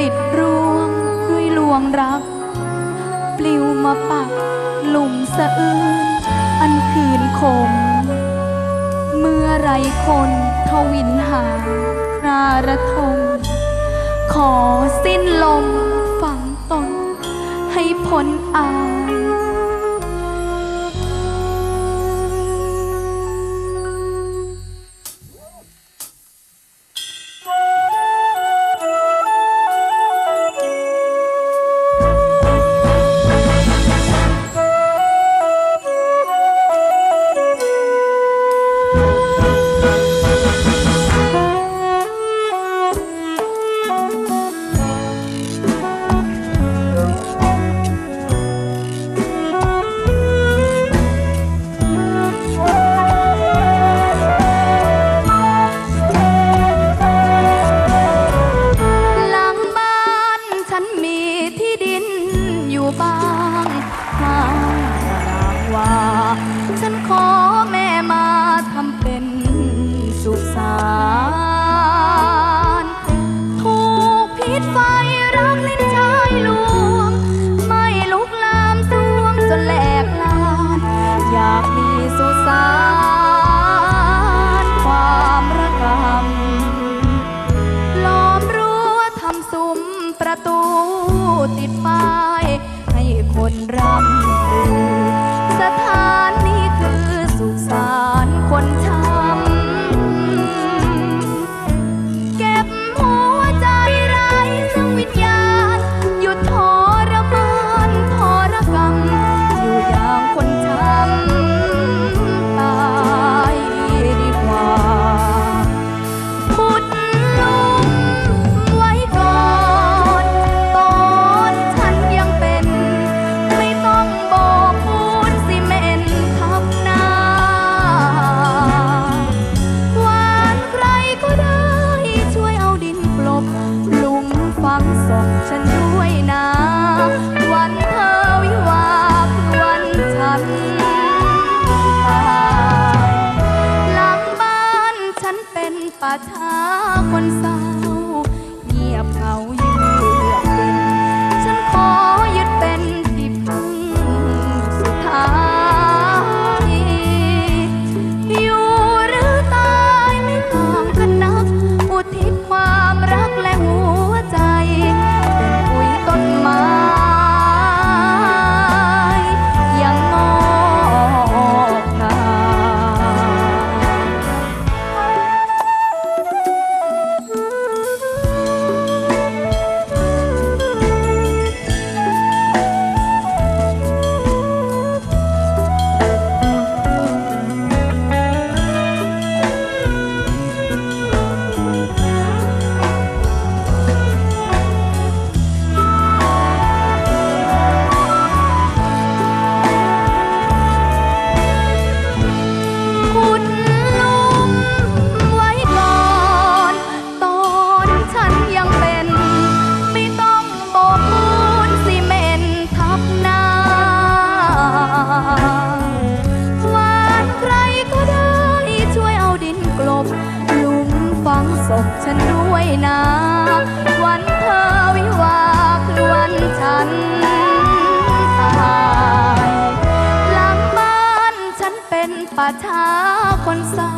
ลิดร่วงด้วยลวงรัก ปลิวมาปักหลุมสะอื้นอันคืนคม เมื่อไรคนทวินหาคราระทม ขอสิ้นลมฝังตนให้พ้นอาย ตูติดป้ายให้คนรำรวย ฉันด้วยนะ วันเธอวิวาคือวันฉันตายหลังบ้านฉันเป็นป่าช้าคนเศร้า